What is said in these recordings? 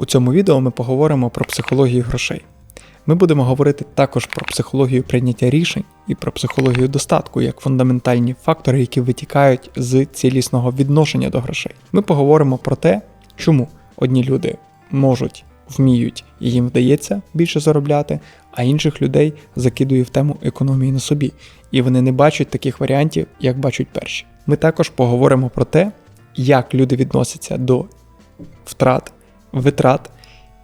У цьому відео ми поговоримо про психологію грошей. Ми будемо говорити також про психологію прийняття рішень і про психологію достатку як фундаментальні фактори, які витікають з цілісного відношення до грошей. Ми поговоримо про те, чому одні люди можуть, вміють і їм вдається більше заробляти, а інших людей закидує в тему економії на собі, і вони не бачать таких варіантів, як бачать перші. Ми також поговоримо про те, як люди відносяться до втрат, витрат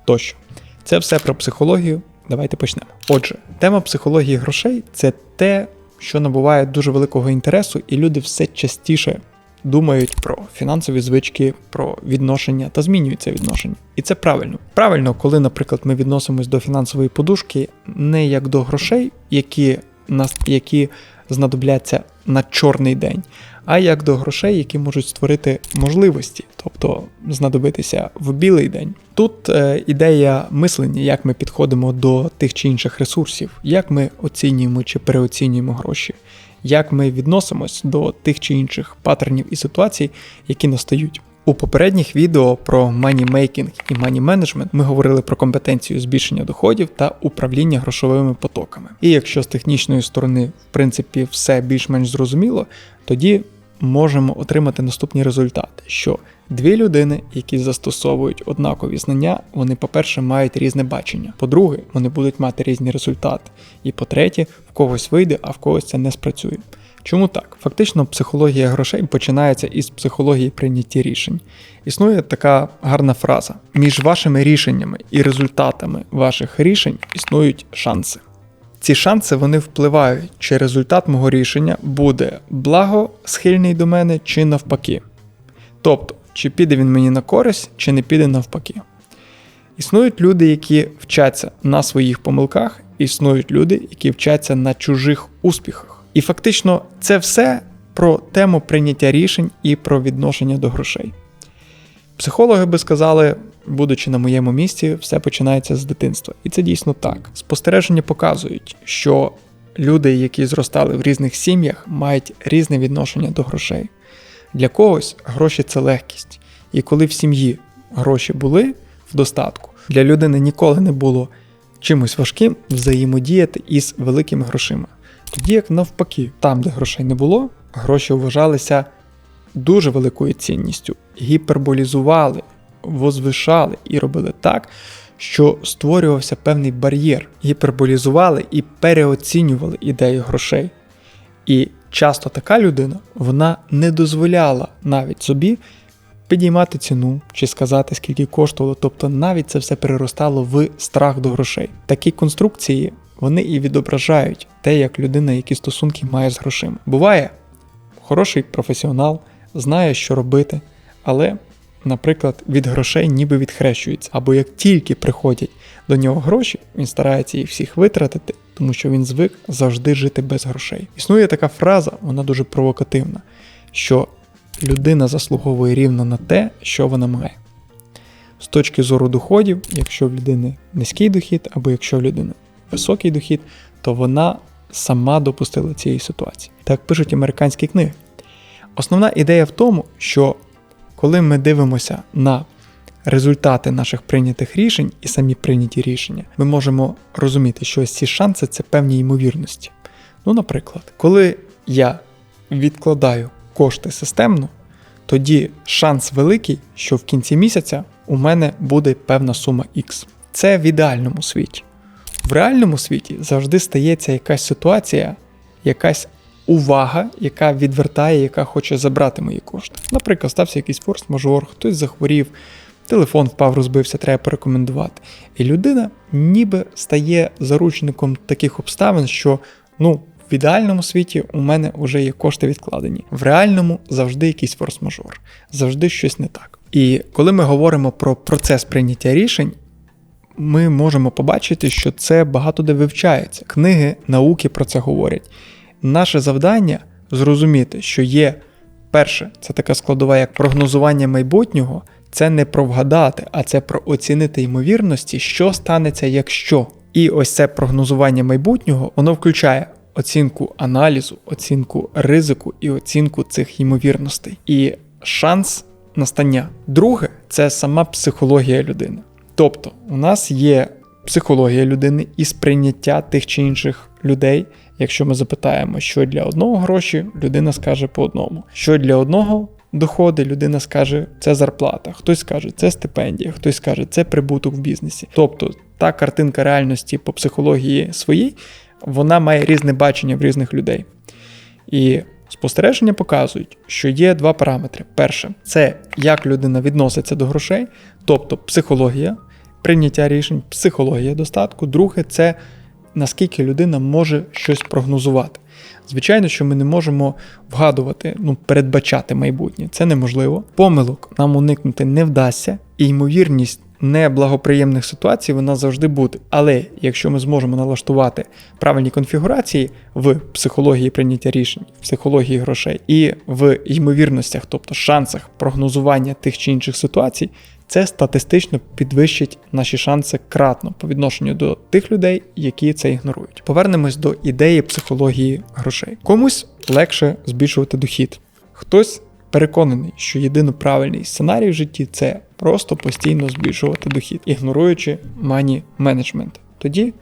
тощо. Це все про психологію. Давайте почнемо. Отже, тема психології грошей це те, що набуває дуже великого інтересу, і люди все частіше думають про фінансові звички, про відношення та змінюють це відношення. І це правильно. Правильно, коли, наприклад, ми відносимось до фінансової подушки не як до грошей, які нас які знадобляться на чорний день, а як до грошей, які можуть створити можливості, тобто знадобитися в білий день. Тут е, ідея мислення, як ми підходимо до тих чи інших ресурсів, як ми оцінюємо чи переоцінюємо гроші, як ми відносимось до тих чи інших паттернів і ситуацій, які настають. У попередніх відео про манімейкінг і мані менеджмент ми говорили про компетенцію збільшення доходів та управління грошовими потоками. І якщо з технічної сторони, в принципі, все більш-менш зрозуміло, тоді можемо отримати наступні результати: що дві людини, які застосовують однакові знання, вони, по-перше, мають різне бачення. По-друге, вони будуть мати різні результати. І по-третє, в когось вийде, а в когось це не спрацює. Чому так? Фактично, психологія грошей починається із психології прийняття рішень. Існує така гарна фраза: між вашими рішеннями і результатами ваших рішень існують шанси. Ці шанси вони впливають, чи результат мого рішення буде благо схильний до мене, чи навпаки. Тобто, чи піде він мені на користь, чи не піде навпаки. Існують люди, які вчаться на своїх помилках, існують люди, які вчаться на чужих успіхах. І фактично це все про тему прийняття рішень і про відношення до грошей. Психологи би сказали, будучи на моєму місці, все починається з дитинства. І це дійсно так. Спостереження показують, що люди, які зростали в різних сім'ях, мають різне відношення до грошей. Для когось гроші це легкість. І коли в сім'ї гроші були в достатку, для людини ніколи не було чимось важким взаємодіяти із великими грошима. Тоді як навпаки, там, де грошей не було, гроші вважалися дуже великою цінністю, гіперболізували, возвишали і робили так, що створювався певний бар'єр, гіперболізували і переоцінювали ідею грошей. І часто така людина вона не дозволяла навіть собі підіймати ціну чи сказати, скільки коштувало, тобто навіть це все переростало в страх до грошей. Такі конструкції вони і відображають те, як людина, які стосунки має з грошима. Буває, хороший професіонал знає, що робити, але, наприклад, від грошей ніби відхрещується. Або як тільки приходять до нього гроші, він старається їх всіх витратити, тому що він звик завжди жити без грошей. Існує така фраза, вона дуже провокативна, що людина заслуговує рівно на те, що вона має. З точки зору доходів, якщо в людини низький дохід, або якщо в людини високий дохід, то вона сама допустила цієї ситуації. Так пишуть американські книги. Основна ідея в тому, що коли ми дивимося на результати наших прийнятих рішень і самі прийняті рішення, ми можемо розуміти, що ось ці шанси це певні ймовірності. Ну, наприклад, коли я відкладаю кошти системно, тоді шанс великий, що в кінці місяця у мене буде певна сума X. Це в ідеальному світі. В реальному світі завжди стається якась ситуація, якась увага, яка відвертає, яка хоче забрати мої кошти. Наприклад, стався якийсь форс-мажор, хтось захворів, телефон впав, розбився, треба порекомендувати. І людина ніби стає заручником таких обставин, що ну. В ідеальному світі у мене вже є кошти відкладені. В реальному завжди якийсь форс-мажор, завжди щось не так. І коли ми говоримо про процес прийняття рішень, ми можемо побачити, що це багато де вивчається. Книги науки про це говорять. Наше завдання зрозуміти, що є перше, це така складова, як прогнозування майбутнього. Це не про вгадати, а це про оцінити ймовірності, що станеться, якщо. І ось це прогнозування майбутнього, воно включає оцінку аналізу, оцінку ризику і оцінку цих ймовірностей. І шанс настання. Друге, це сама психологія людини. Тобто, у нас є психологія людини і сприйняття тих чи інших людей. Якщо ми запитаємо, що для одного гроші, людина скаже по одному. Що для одного доходи, людина скаже, це зарплата, хтось скаже, це стипендія, хтось скаже, це прибуток в бізнесі. Тобто та картинка реальності по психології своїй, вона має різне бачення в різних людей. І спостереження показують, що є два параметри. Перше, це як людина відноситься до грошей, тобто психологія, прийняття рішень, психологія достатку. Друге, це наскільки людина може щось прогнозувати. Звичайно, що ми не можемо вгадувати, ну, передбачати майбутнє. Це неможливо. Помилок нам уникнути не вдасться, і ймовірність неблагоприємних ситуацій вона завжди буде. Але якщо ми зможемо налаштувати правильні конфігурації в психології прийняття рішень, в психології грошей і в ймовірностях, тобто шансах прогнозування тих чи інших ситуацій, це статистично підвищить наші шанси кратно по відношенню до тих людей, які це ігнорують. Повернемось до ідеї психології грошей. Комусь легше збільшувати дохід, хтось переконаний, що єдино правильний сценарій в житті це просто постійно збільшувати дохід, ігноруючи мані менеджмент. Тоді.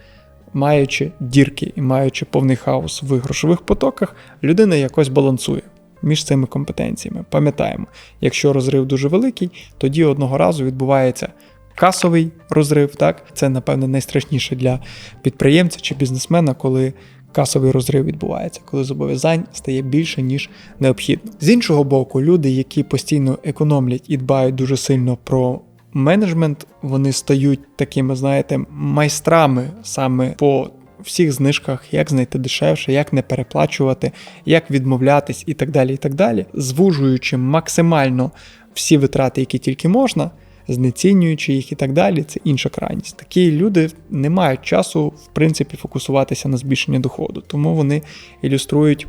Маючи дірки і маючи повний хаос в грошових потоках, людина якось балансує між цими компетенціями. Пам'ятаємо, якщо розрив дуже великий, тоді одного разу відбувається касовий розрив. Так, це напевне найстрашніше для підприємця чи бізнесмена, коли касовий розрив відбувається, коли зобов'язань стає більше ніж необхідно. З іншого боку, люди, які постійно економлять і дбають дуже сильно про. Менеджмент вони стають такими, знаєте, майстрами саме по всіх знижках, як знайти дешевше, як не переплачувати, як відмовлятись і так далі, і так далі, звужуючи максимально всі витрати, які тільки можна, знецінюючи їх і так далі, це інша крайність. Такі люди не мають часу, в принципі, фокусуватися на збільшенні доходу, тому вони ілюструють.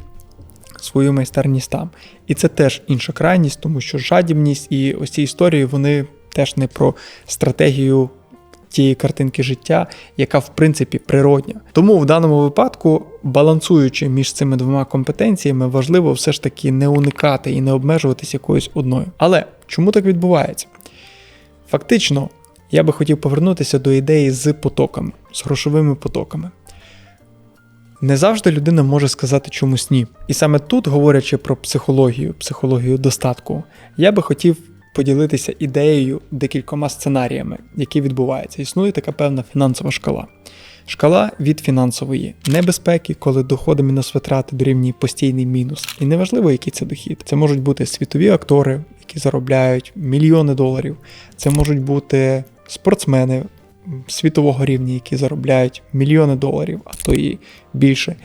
Свою майстерність там. І це теж інша крайність, тому що жадібність і ось ці історії вони теж не про стратегію тієї картинки життя, яка в принципі природня. Тому в даному випадку, балансуючи між цими двома компетенціями, важливо все ж таки не уникати і не обмежуватись якоюсь одною. Але чому так відбувається? Фактично, я би хотів повернутися до ідеї з потоками, з грошовими потоками. Не завжди людина може сказати чомусь ні. І саме тут, говорячи про психологію, психологію достатку, я би хотів поділитися ідеєю декількома сценаріями, які відбуваються. Існує така певна фінансова шкала. Шкала від фінансової небезпеки, коли доходи мінус витрати дорівнює постійний мінус. І неважливо, який це дохід. Це можуть бути світові актори, які заробляють мільйони доларів. Це можуть бути спортсмени світового рівня, які заробляють мільйони доларів, а то і більше.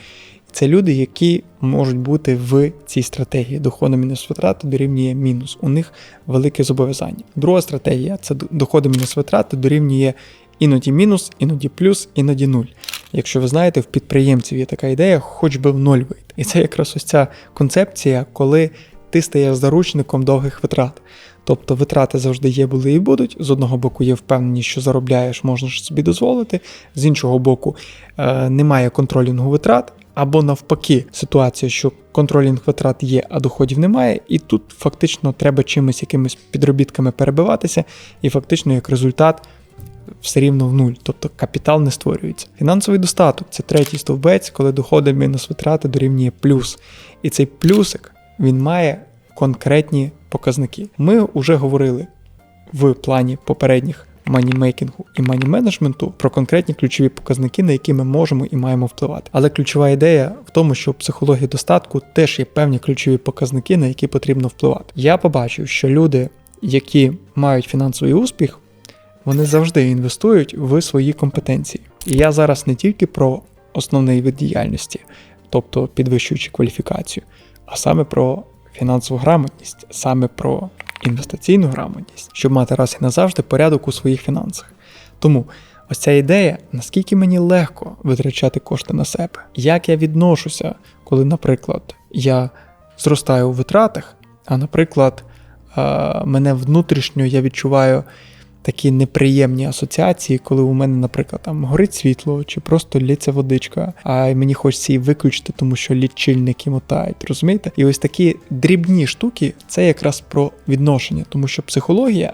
Це люди, які можуть бути в цій стратегії доходи мінус витрати дорівнює мінус. У них велике зобов'язання. Друга стратегія це доходи мінус витрати дорівнює іноді мінус, іноді плюс, іноді нуль. Якщо ви знаєте, в підприємців є така ідея, хоч би в ноль вийти. І це якраз ось ця концепція, коли ти стаєш заручником довгих витрат. Тобто витрати завжди є, були і будуть. З одного боку, є впевненість, що заробляєш, можна ж собі дозволити, з іншого боку, е, немає контролінгу витрат. Або навпаки, ситуація, що контролінг витрат є, а доходів немає, і тут фактично треба чимось якимись підробітками перебиватися, і фактично як результат все рівно в нуль, тобто капітал не створюється. Фінансовий достаток це третій стовбець, коли доходи мінус витрати дорівнює плюс. І цей плюсик він має конкретні показники. Ми вже говорили в плані попередніх манімейкінгу і мані-менеджменту про конкретні ключові показники, на які ми можемо і маємо впливати. Але ключова ідея в тому, що в психології достатку теж є певні ключові показники, на які потрібно впливати. Я побачив, що люди, які мають фінансовий успіх, вони завжди інвестують в свої компетенції. І я зараз не тільки про основний вид діяльності, тобто підвищуючи кваліфікацію, а саме про фінансову грамотність, саме про інвестиційну грамотність, щоб мати раз і назавжди порядок у своїх фінансах. Тому ось ця ідея, наскільки мені легко витрачати кошти на себе, як я відношуся, коли, наприклад, я зростаю у витратах, а наприклад, мене внутрішньо я відчуваю такі неприємні асоціації, коли у мене, наприклад, там горить світло чи просто лється водичка, а мені хочеться її виключити, тому що лічильники мотають. Розумієте? І ось такі дрібні штуки це якраз про відношення, тому що психологія.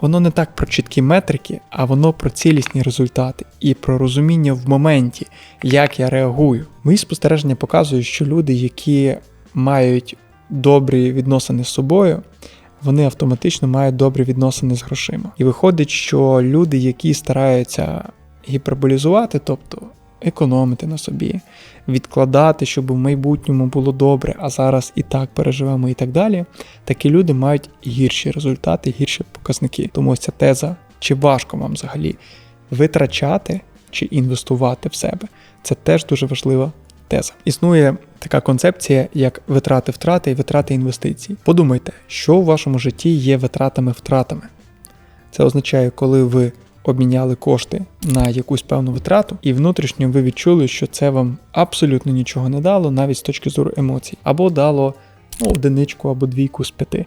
воно не так про чіткі метрики, а воно про цілісні результати і про розуміння в моменті, як я реагую. Мої спостереження показують, що люди, які мають добрі відносини з собою, вони автоматично мають добрі відносини з грошима. І виходить, що люди, які стараються гіперболізувати, тобто економити на собі, відкладати, щоб в майбутньому було добре, а зараз і так переживемо, і так далі, такі люди мають гірші результати, гірші показники. Тому ось ця теза, чи важко вам взагалі витрачати чи інвестувати в себе, це теж дуже важлива теза. Існує така концепція, як витрати втрати і витрати інвестицій. Подумайте, що у вашому житті є витратами-втратами. Це означає, коли ви обміняли кошти на якусь певну витрату, і внутрішньо ви відчули, що це вам абсолютно нічого не дало, навіть з точки зору емоцій, або дало ну, одиничку або двійку з п'яти.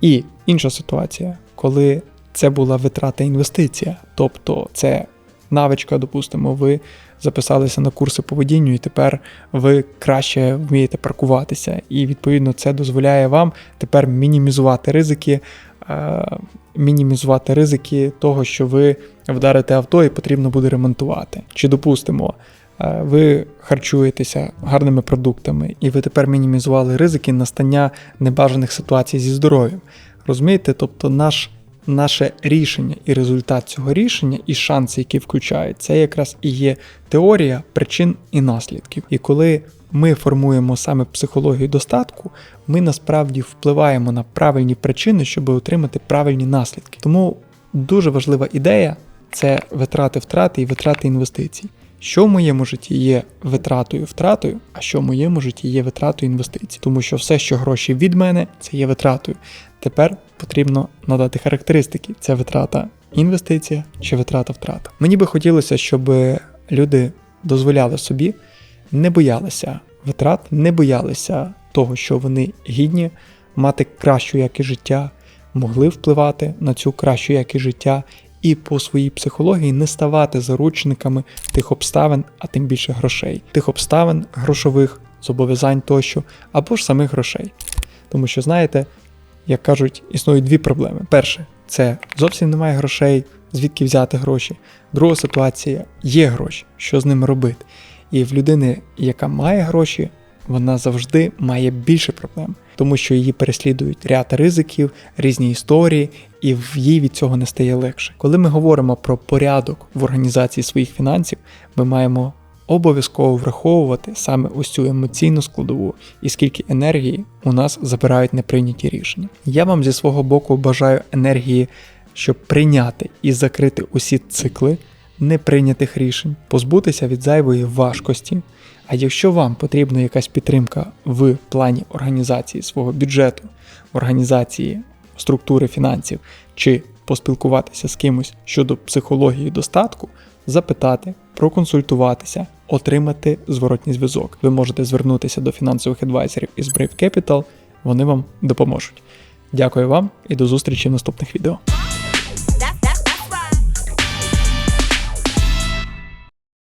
І інша ситуація, коли це була витрата інвестиція, тобто це навичка, допустимо, ви записалися на курси поведінню, і тепер ви краще вмієте паркуватися. І відповідно це дозволяє вам тепер мінімізувати ризики, е, мінімізувати ризики того, що ви вдарите авто і потрібно буде ремонтувати. Чи допустимо, е, ви харчуєтеся гарними продуктами, і ви тепер мінімізували ризики настання небажаних ситуацій зі здоров'ям. Розумієте? Тобто наш наше рішення і результат цього рішення, і шанси, які включають, це якраз і є теорія причин і наслідків. І коли ми формуємо саме психологію достатку, ми насправді впливаємо на правильні причини, щоб отримати правильні наслідки. Тому дуже важлива ідея це витрати втрати і витрати інвестицій. Що в моєму житті є витратою втратою, а що в моєму житті є витратою інвестицій. Тому що все, що гроші від мене, це є витратою. Тепер потрібно надати характеристики: це витрата інвестиція чи витрата втрата. Мені би хотілося, щоб люди дозволяли собі, не боялися витрат, не боялися того, що вони гідні, мати кращу якість життя, могли впливати на цю кращу якість життя. І по своїй психології не ставати заручниками тих обставин, а тим більше грошей, тих обставин грошових, зобов'язань тощо, або ж самих грошей. Тому що, знаєте, як кажуть, існують дві проблеми. Перше, це зовсім немає грошей, звідки взяти гроші. Друга ситуація є гроші, що з ними робити. І в людини, яка має гроші, вона завжди має більше проблем, тому що її переслідують ряд ризиків, різні історії, і в їй від цього не стає легше. Коли ми говоримо про порядок в організації своїх фінансів, ми маємо обов'язково враховувати саме ось цю емоційну складову і скільки енергії у нас забирають неприйняті рішення. Я вам зі свого боку бажаю енергії, щоб прийняти і закрити усі цикли неприйнятих рішень, позбутися від зайвої важкості. А якщо вам потрібна якась підтримка в плані організації свого бюджету, організації структури фінансів чи поспілкуватися з кимось щодо психології достатку, запитати, проконсультуватися, отримати зворотній зв'язок. Ви можете звернутися до фінансових адвайзерів із Brave Capital, вони вам допоможуть. Дякую вам і до зустрічі в наступних відео.